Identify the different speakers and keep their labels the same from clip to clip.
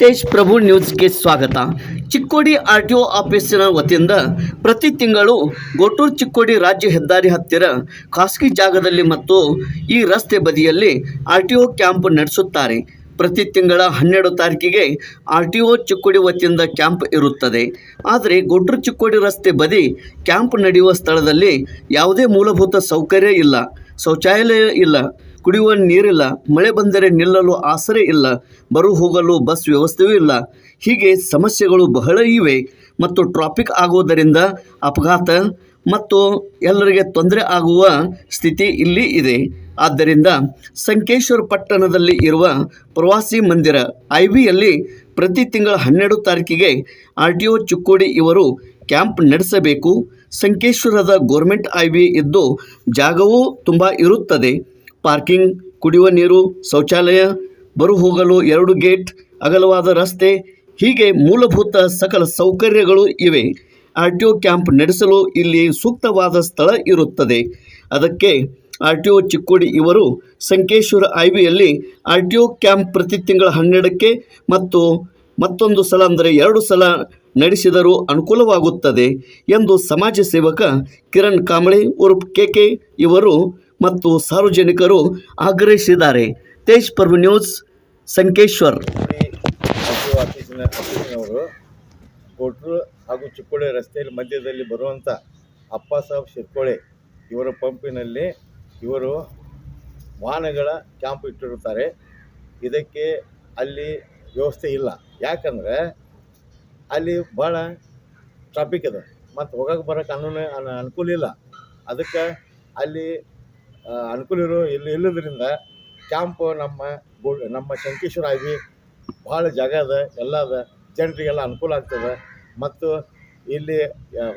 Speaker 1: ತೇಜ್ ಪ್ರಭು ನ್ಯೂಸ್ಗೆ ಸ್ವಾಗತ. Chikkodi R T ಒ ಆಫೀಸಿನ ವತಿಯಿಂದ ಪ್ರತಿ ತಿಂಗಳು ಗೋಟೂರು ಚಿಕ್ಕೋಡಿ ರಾಜ್ಯ ಹೆದ್ದಾರಿ ಹತ್ತಿರ ಖಾಸಗಿ ಜಾಗದಲ್ಲಿ ಮತ್ತು ಈ ರಸ್ತೆ ಬದಿಯಲ್ಲಿ ಆರ್ ಟಿ ಒ ಕ್ಯಾಂಪ್ ನಡೆಸುತ್ತಾರೆ. ಪ್ರತಿ ತಿಂಗಳ ಹನ್ನೆರಡು ತಾರೀಕಿಗೆ ಆರ್ ಟಿ ಒ ಚಿಕ್ಕೋಡಿ ವತಿಯಿಂದ ಕ್ಯಾಂಪ್ ಇರುತ್ತದೆ. ಆದರೆ ಗೋಟೂರು ಚಿಕ್ಕೋಡಿ ರಸ್ತೆ ಬದಿ ಕ್ಯಾಂಪ್ ನಡೆಯುವ ಸ್ಥಳದಲ್ಲಿ ಯಾವುದೇ ಮೂಲಭೂತ ಸೌಕರ್ಯ ಇಲ್ಲ, ಶೌಚಾಲಯ ಇಲ್ಲ. ಕುಡಿಯುವ ನೀರಿಲ್ಲ, ಮಳೆ ಬಂದರೆ ನಿಲ್ಲಲು ಆಸರೆ ಇಲ್ಲ, ಬರು ಹೋಗಲು ಬಸ್ ವ್ಯವಸ್ಥೆಯೂ ಇಲ್ಲ. ಹೀಗೆ ಸಮಸ್ಯೆಗಳು ಬಹಳ ಇವೆ ಮತ್ತು ಟ್ರಾಫಿಕ್ ಆಗುವುದರಿಂದ ಅಪಘಾತ ಮತ್ತು ಎಲ್ಲರಿಗೆ ತೊಂದರೆ ಆಗುವ ಸ್ಥಿತಿ ಇಲ್ಲಿ ಇದೆ. ಆದ್ದರಿಂದ ಸಂಕೇಶ್ವರ ಪಟ್ಟಣದಲ್ಲಿ ಇರುವ ಪ್ರವಾಸಿ ಮಂದಿರ ಐ ವಿಯಲ್ಲಿ ಪ್ರತಿ ತಿಂಗಳ ಹನ್ನೆರಡು ತಾರೀಕಿಗೆ ಆರ್ ಟಿ ಒ ಚಿಕ್ಕೋಡಿ ಇವರು ಕ್ಯಾಂಪ್ ನಡೆಸಬೇಕು. ಸಂಕೇಶ್ವರದ ಗೋರ್ಮೆಂಟ್ ವಿ ಇದ್ದು ಜಾಗವೂ ತುಂಬ ಇರುತ್ತದೆ. ಪಾರ್ಕಿಂಗ್, ಕುಡಿಯುವ ನೀರು, ಶೌಚಾಲಯ ಬರು ಹೋಗಲು ಎರಡು ಗೇಟ್, ಅಗಲವಾದ ರಸ್ತೆ, ಹೀಗೆ ಮೂಲಭೂತ ಸಕಲ ಸೌಕರ್ಯಗಳು ಇವೆ. ಆರ್ ಟಿ ಒ ಕ್ಯಾಂಪ್ ನಡೆಸಲು ಇಲ್ಲಿ ಸೂಕ್ತವಾದ ಸ್ಥಳ ಇರುತ್ತದೆ. ಅದಕ್ಕೆ ಆರ್ ಟಿ ಒ ಚಿಕ್ಕೋಡಿ ಇವರು ಸಂಕೇಶ್ವರ ಐ ವಿಯಲ್ಲಿ ಆರ್ ಟಿ ಒ ಕ್ಯಾಂಪ್ ಪ್ರತಿ ತಿಂಗಳ ಹನ್ನೆರಡಕ್ಕೆ ಮತ್ತು ಮತ್ತೊಂದು ಸಲ ಅಂದರೆ ಎರಡು ಸಲ ನಡೆಸಿದರೂ ಅನುಕೂಲವಾಗುತ್ತದೆ ಎಂದು ಸಮಾಜ ಸೇವಕ ಕಿರಣ್ ಕಾಂಬಳೆ ಉರ್ಫ್ ಕೆ ಕೆ ಇವರು ಮತ್ತು ಸಾರ್ವಜನಿಕರು ಆಗ್ರಹಿಸಿದ್ದಾರೆ. ತೇಜ್ ಪರ್ವ ನ್ಯೂಸ್, ಸಂಕೇಶ್ವರ್.
Speaker 2: ಕೊಟ್ರು ಹಾಗೂ ಚಿಕ್ಕೋಳೆ ರಸ್ತೆಯಲ್ಲಿ ಮಧ್ಯದಲ್ಲಿ ಬರುವಂಥ ಅಪ್ಪ ಸಾಹೇಬ್ ಶಿರ್ಕೋಳೆ ಇವರ ಪಂಪಿನಲ್ಲಿ ಇವರು ವಾಹನಗಳ ಕ್ಯಾಂಪ್ ಇಟ್ಟಿರುತ್ತಾರೆ. ಇದಕ್ಕೆ ಅಲ್ಲಿ ವ್ಯವಸ್ಥೆ ಇಲ್ಲ. ಯಾಕಂದರೆ ಅಲ್ಲಿ ಭಾಳ ಟ್ರಾಫಿಕ್ ಇದೆ. ಮತ್ತು ಹೋಗಕ್ಕೆ ಬರೋಕ್ಕೆ ಅನು ಅನ- ಅನುಕೂಲ ಇಲ್ಲ. ಅದಕ್ಕೆ ಅಲ್ಲಿ ಅನುಕೂಲ ಇರೋ ಇಲ್ಲಿ ಇಲ್ಲದ್ರಿಂದ ಕ್ಯಾಂಪ್ ನಮ್ಮ ನಮ್ಮ ಶಂಕೇಶ್ವರ ಆಗಿ ಭಾಳ ಜಾಗ ಅದ, ಎಲ್ಲ ಅದ. ಜನರಿಗೆಲ್ಲ ಅನುಕೂಲ ಆಗ್ತದೆ. ಮತ್ತು ಇಲ್ಲಿ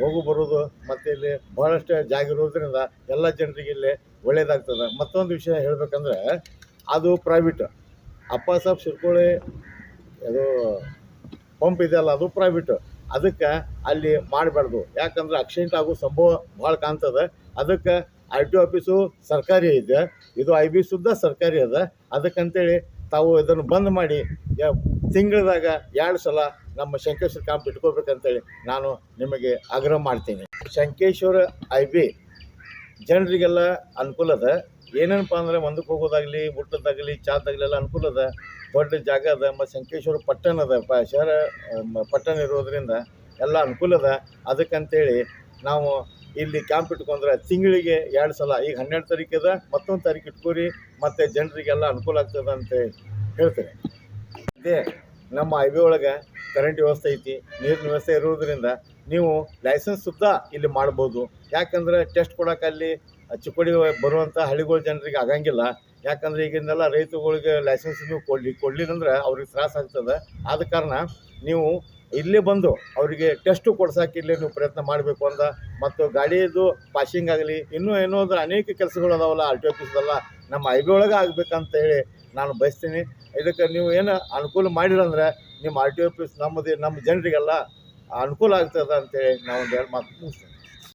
Speaker 2: ಹೋಗು ಬರೋದು ಮತ್ತು ಇಲ್ಲಿ ಭಾಳಷ್ಟು ಜಾಗ ಇರೋದ್ರಿಂದ ಎಲ್ಲ ಜನರಿಗೆ ಇಲ್ಲಿ ಒಳ್ಳೇದಾಗ್ತದೆ. ಮತ್ತೊಂದು ವಿಷಯ ಹೇಳಬೇಕಂದ್ರೆ, ಅದು ಪ್ರೈವೇಟ್ ಅಪ್ಪ ಸಾಬ್ ಶಿರ್ಕೋಳಿ ಅದು ಪಂಪ್ ಇದೆಯಲ್ಲ ಅದು ಪ್ರೈವೇಟ್ ಅದಕ್ಕೆ ಅಲ್ಲಿ ಮಾಡಬಾರ್ದು. ಯಾಕಂದ್ರೆ ಆಕ್ಸಿಡೆಂಟ್ ಆಗೋ ಸಂಭವ ಭಾಳ ಕಾಣ್ತದೆ. ಅದಕ್ಕೆ ಆರ್ ಟಿ ಆಫೀಸು ಸರ್ಕಾರಿ ಇದೆ. ಇದು ಐ ಬಿ ಸುದ್ದ ಸರ್ಕಾರಿ ಅದ. ಅದಕ್ಕಂತೇಳಿ ತಾವು ಇದನ್ನು ಬಂದ್ ಮಾಡಿ ತಿಂಗಳದಾಗ ಎರಡು ಸಲ ನಮ್ಮ ಶಂಕೇಶ್ವರ ಕ್ಯಾಂಪ್ ಇಟ್ಕೋಬೇಕಂತೇಳಿ ನಾನು ನಿಮಗೆ ಆಗ್ರಹ ಮಾಡ್ತೀನಿ. ಶಂಕೇಶ್ವರ ಐ ಬಿ ಜನರಿಗೆಲ್ಲ ಅನುಕೂಲ ಅದ. ಏನೇನಪ್ಪ ಅಂದ್ರೆ ಒಂದಕ್ಕೆ ಹೋಗೋದಾಗಲಿ, ಊಟದಾಗಲಿ ಚಾದಾಗಲಿ ಎಲ್ಲ ಅನುಕೂಲ ಅದ. ದೊಡ್ಡ ಜಾಗ ಅದ. ಮತ್ತು ಶಂಕೇಶ್ವರ ಪಟ್ಟಣ ಅದ. ಪ, ಶಹರ ಪಟ್ಟಣ ಇರೋದರಿಂದ ಎಲ್ಲ ಅನುಕೂಲ ಅದ. ಅದಕ್ಕಂತೇಳಿ ನಾವು ಇಲ್ಲಿ ಕ್ಯಾಂಪ್ ಇಟ್ಕೊಂಡ್ರೆ ತಿಂಗಳಿಗೆ ಎರಡು ಸಲ, ಈಗ ಹನ್ನೆರಡು ತಾರೀಕು ಅದ ಮತ್ತೊಂದು ತಾರೀಕು ಇಟ್ಕೋರಿ, ಮತ್ತು ಜನರಿಗೆಲ್ಲ ಅನುಕೂಲ ಆಗ್ತದೆ ಅಂತ ಹೇಳ್ತೇನೆ. ಇದೇ ನಮ್ಮ ಬಿ ಒಳಗೆ ಕರೆಂಟ್ ವ್ಯವಸ್ಥೆ ಐತಿ, ನೀರಿನ ವ್ಯವಸ್ಥೆ ಇರೋದ್ರಿಂದ ನೀವು ಲೈಸೆನ್ಸ್ ಸುತ್ತ ಇಲ್ಲಿ ಮಾಡ್ಬೋದು. ಯಾಕಂದ್ರೆ ಟೆಸ್ಟ್ ಕೊಡೋಕೆ ಅಲ್ಲಿ ಚಿಕ್ಕೋಡಿ ಬರುವಂಥ ಹಳ್ಳಿಗಳ ಜನರಿಗೆ ಆಗಂಗಿಲ್ಲ. ಯಾಕಂದ್ರೆ ಈಗಿಂದೆಲ್ಲ ರೈತರುಗಳಿಗೆ ಲೈಸೆನ್ಸ್ ನೀವು ಕೊಡಲಿ ಕೊಡಲಿಲ್ಲ ಅಂದ್ರೆ ಅವ್ರಿಗೆ ತ್ರಾಸ ಆಗ್ತದೆ. ಆದ ಕಾರಣ ನೀವು ಇಲ್ಲೇ ಬಂದು ಅವರಿಗೆ ಟೆಸ್ಟು ಕೊಡ್ಸೋಕೆ ಇಲ್ಲಿ ನೀವು ಪ್ರಯತ್ನ ಮಾಡಬೇಕು ಅಂದ. ಮತ್ತು ಗಾಡಿಯದು ಪಾಸಿಂಗ್ ಆಗಲಿ, ಇನ್ನೂ ಏನೋ ಅಂದ್ರೆ ಅನೇಕ ಕೆಲಸಗಳು ಅದಾವಲ್ಲ ಆರ್ ಟಿ ಆಫೀಸ್ದಲ್ಲ ನಮ್ಮ ಐ ಬಿ ಒಳಗೆ ಆಗಬೇಕಂತ ಹೇಳಿ ನಾನು ಬಯಸ್ತೀನಿ. ಇದಕ್ಕೆ ನೀವು ಏನು ಅನುಕೂಲ ಮಾಡಿರಂದ್ರೆ ನಿಮ್ಮ ಆರ್ ಟಿ ಆಫೀಸ್ ನಮ್ಮದು, ನಮ್ಮ ಜನರಿಗೆಲ್ಲ ಅನುಕೂಲ ಆಗ್ತದೆ ಅಂತೇಳಿ ನಾವು ಒಂದು ಎರಡು ಮಾತು ಮುಗಿಸ್ತೀನಿ.